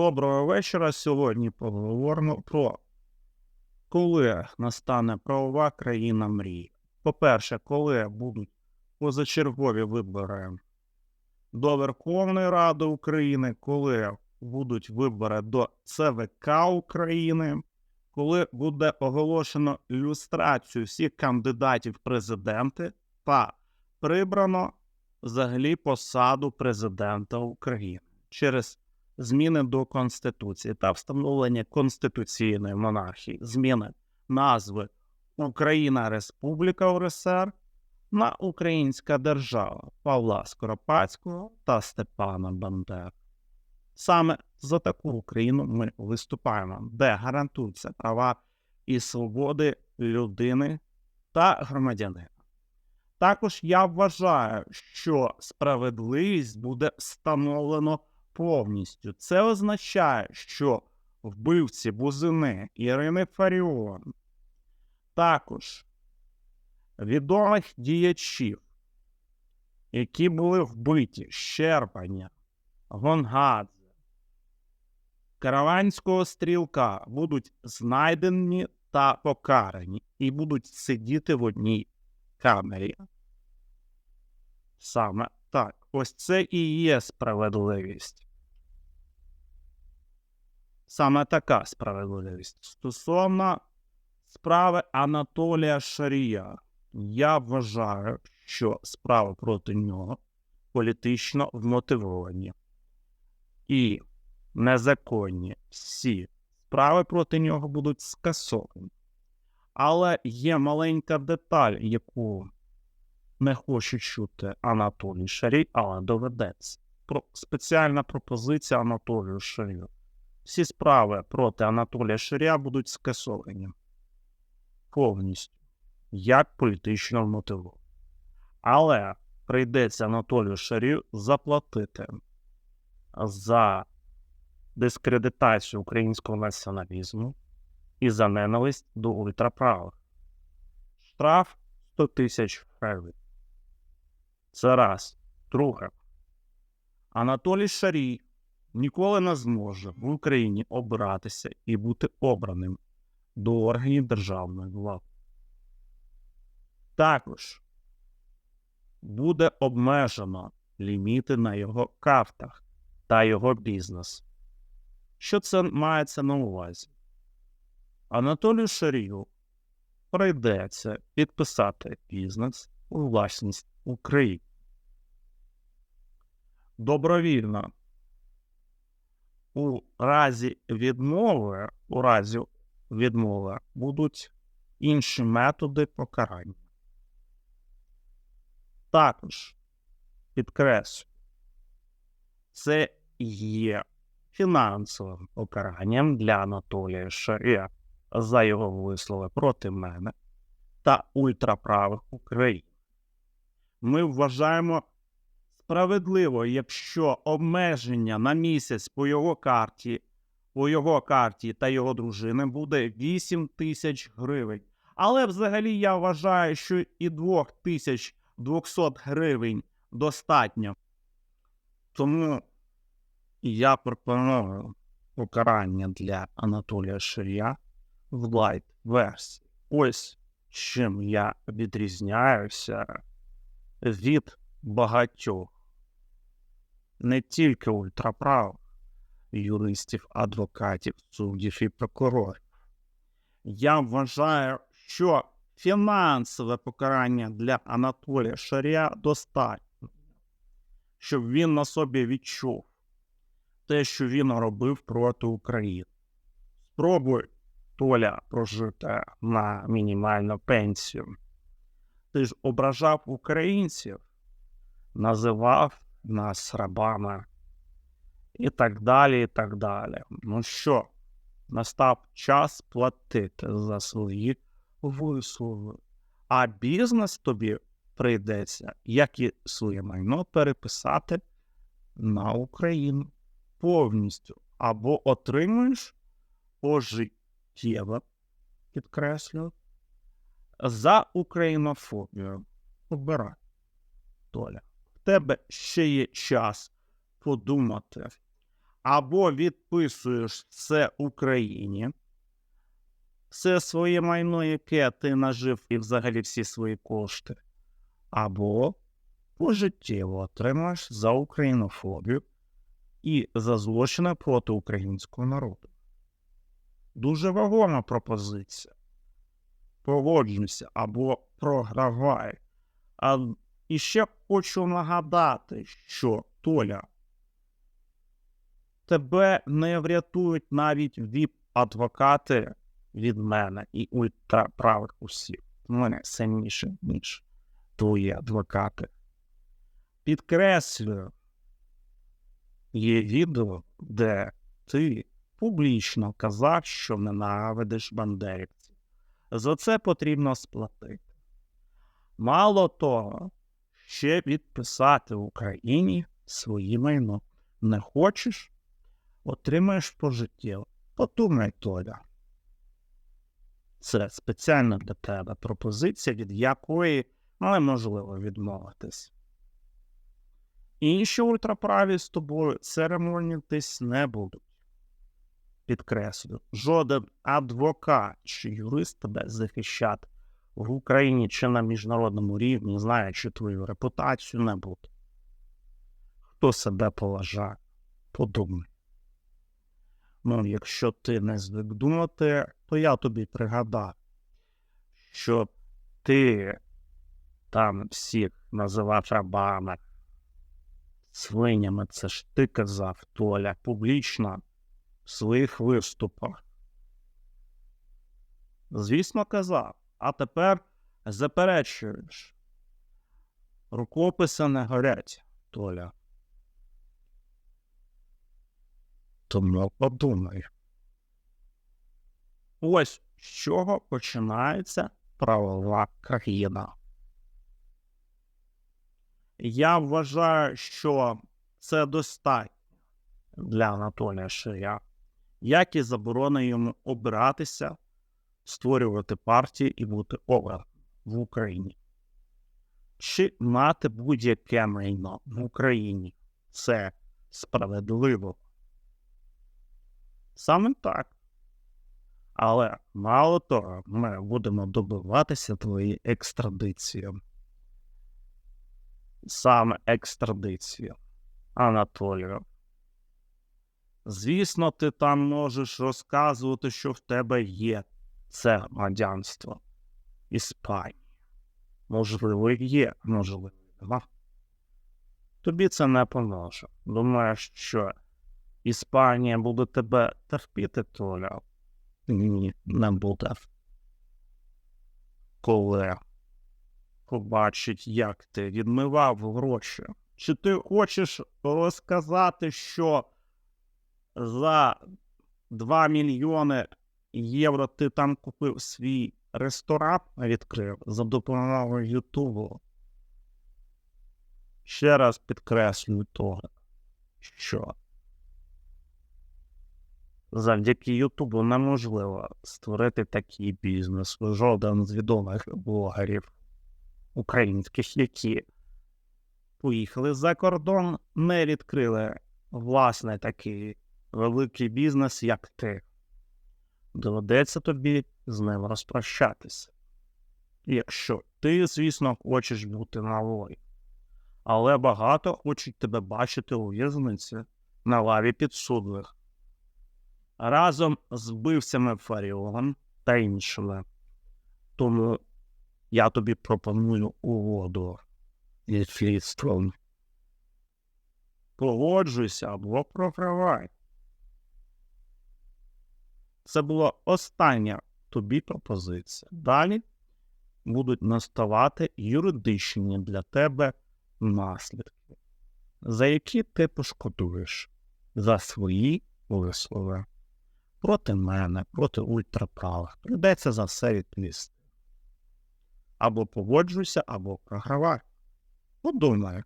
Доброго вечора. Сьогодні поговоримо про коли настане правова країна мрії. По-перше, коли будуть позачергові вибори до Верховної Ради України, коли будуть вибори до ЦВК України, коли буде оголошено люстрацію всіх кандидатів президенти та прибрано взагалі посаду президента України через зміни до Конституції та встановлення конституційної монархії, зміни назви Україна Республіка УРСР на Українська держава Павла Скоропадського та Степана Бандери. Саме за таку Україну ми виступаємо, де гарантуються права і свободи людини та громадянина. Також я вважаю, що справедливість буде встановлено повністю. Це означає, що вбивці Бузини Ірини Фаріон, також відомих діячів, які були вбиті Щерпання, Гонгадзе, Караванського стрілка, будуть знайдені та покарані і будуть сидіти в одній камері. Саме так. Ось це і є справедливість. Саме така справедливість. Стосовно справи Анатолія Шарія, я вважаю, що справи проти нього політично вмотивовані і незаконні всі справи проти нього будуть скасовані. Але є маленька деталь, яку не хочу чути Анатолій Шарій, але доведеться. Про спеціальна пропозиція Анатолію Шарію. Всі справи проти Анатолія Шарія будуть скасовані повністю, як політично мотивовані. Але прийдеться Анатолію Шарію заплатити за дискредитацію українського націоналізму і за ненависть до ультраправих. Штраф 100 тисяч гривень. Це раз. Друге. Анатолій Шарій ніколи не зможе в Україні обиратися і бути обраним до органів державної влади. Також буде обмежено ліміти на його картах та його бізнес. Що це мається на увазі? Анатолію Шарію прийдеться підписати бізнес у власність України. Добровільно. У разі відмови, у разі відмови будуть інші методи покарання. Також підкреслю, це є фінансовим покаранням для Анатолія Шарія за його вислови проти мене та ультраправих України. Ми вважаємо справедливо, якщо обмеження на місяць по його карті, по його карті та його дружини буде 8 тисяч гривень. Але взагалі я вважаю, що і 2200 гривень достатньо. Тому я пропоную покарання для Анатолія Ширя в лайт версії. Ось чим я відрізняюся від багатьох не тільки ультраправих юристів, адвокатів, суддів і прокурорів. Я вважаю, що фінансове покарання для Анатолія Шарія достатньо, щоб він на собі відчув те, що він робив проти України. Спробуй Толя прожити на мінімальну пенсію. Ти ж ображав українців, називав нас рабами і так далі, і так далі. Ну що, настав час платити за свої вислови, а бізнес тобі прийдеться, як і своє майно, переписати на Україну повністю або отримуєш пожиттєво, підкреслю, за українофобію. Обирай, Толя. Тебе ще є час подумати. або відписуєш це Україні, все своє майно, яке ти нажив, і взагалі всі свої кошти, або пожиттєво отримаєш за українофобію і за злочини проти українського народу. Дуже вагома пропозиція. Погоджуйся або програвай. І ще хочу нагадати, що Толя, тебе не врятують навіть віп-адвокати від мене і ультраправих усіх. Мене сильніше, ніж твої адвокати. Підкреслюю, є відео, де ти публічно казав, що ненавидиш бандерівців. За це потрібно сплатити. Мало того, ще відписати в Україні свої майно. Не хочеш? Отримаєш пожиттєво. Подумай, Толя. Це спеціально для тебе пропозиція, від якої неможливо відмовитись. Інші ультраправі з тобою церемонітись не будуть. Підкреслю, жоден адвокат чи юрист тебе захищати в Україні чи на міжнародному рівні, знаючи твою репутацію, не буде. Хто себе поважає, подумай. Ну, якщо ти не звик думати, то я тобі пригадав, що ти там всіх називав рабами, свинями, це ж ти казав, Толя, публічно в своїх виступах. Звісно, казав, а тепер заперечуєш. Рукописи не горять, Толя. Тому подумай. Ось з чого починається правова країна. Я вважаю, що це достатньо для Анатолія Ширя, як і заборони йому обиратися, створювати партії і бути обраним в Україні. Чи мати будь-яке майно в Україні це справедливо? Саме так. Але мало того, ми будемо добиватися твоєї екстрадиції. Саме екстрадицію, Анатолію. Звісно, ти там можеш розказувати, що в тебе є це громадянство Іспанії. Можливо, є, можливо, нема. Тобі це не поможе. Думаєш, що Іспанія буде тебе терпіти, Толя? Ні, не буде. Коли побачить, як ти відмивав гроші. Чи ти хочеш розказати, що за 2 мільйони євро ти там купив свій ресторан, відкрив за допомогою Ютубу? Ще раз підкреслюю того, що завдяки Ютубу неможливо створити такий бізнес. Жоден з відомих блогерів українських, які поїхали за кордон, не відкрили власне такий великий бізнес, як ти. Доведеться тобі з ним розпрощатися. Якщо ти, звісно, хочеш бути на волі. Але багато хочуть тебе бачити у в'язниці на лаві підсудних разом з вбивцями Фаріон та іншими. Тому я тобі пропоную угоду із слідством. Погоджуйся або програвай. Це була остання тобі пропозиція. Далі будуть наставати юридичні для тебе наслідки, за які ти пошкодуєш за свої вислови проти мене, проти ультраправих. Придеться за все відповісти. Або погоджуйся, або програвай. Подумай.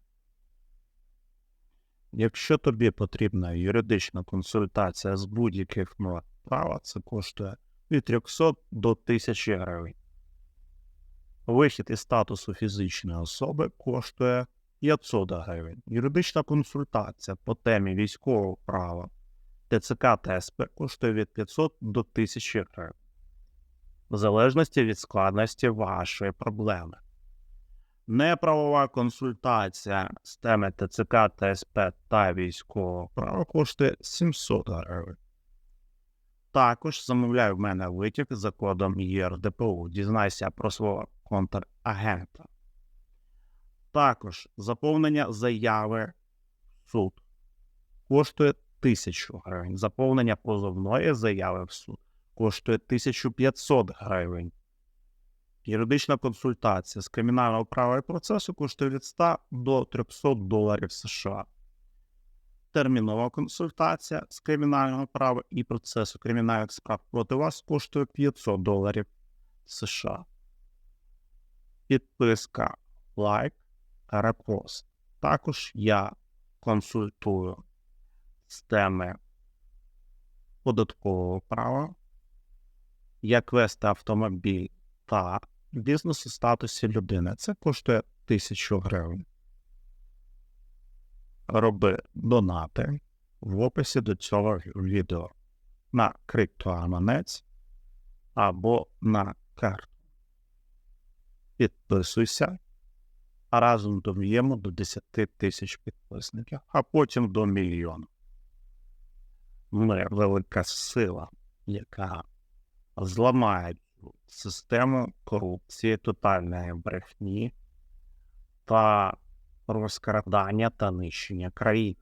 Якщо тобі потрібна юридична консультація з будь-яких мов права, це коштує від 300 до 1000 гривень. Вихід із статусу фізичної особи коштує 500 гривень. Юридична консультація по темі військового права ТЦК та СП коштує від 500 до 1000 гривень. В залежності від складності вашої проблеми. Неправова консультація з теми ТЦК та СП та військового права коштує 700 гривень. Також замовляй в мене витік за кодом ЄРДПУ. Дізнайся про свого контрагента. Також заповнення заяви в суд коштує 1000 гривень. Заповнення позовної заяви в суд коштує 1500 гривень. Юридична консультація з кримінального права і процесу коштує від 100 до 300 доларів США. Термінова консультація з кримінального права і процесу кримінальних справ проти вас коштує 500 доларів США. Підписка, лайк, репост. Також я консультую з теми податкового права, як вести автомобіль та бізнес у статусі людини. Це коштує 1000 гривень. Роби донати в описі до цього відео на криптоаманець або на карту. Підписуйся, а разом доб'ємо до 10 тисяч підписників, а потім до мільйона. Ми велика сила, яка зламає систему корупції, тотальної брехні та розкрадання та нищення країни.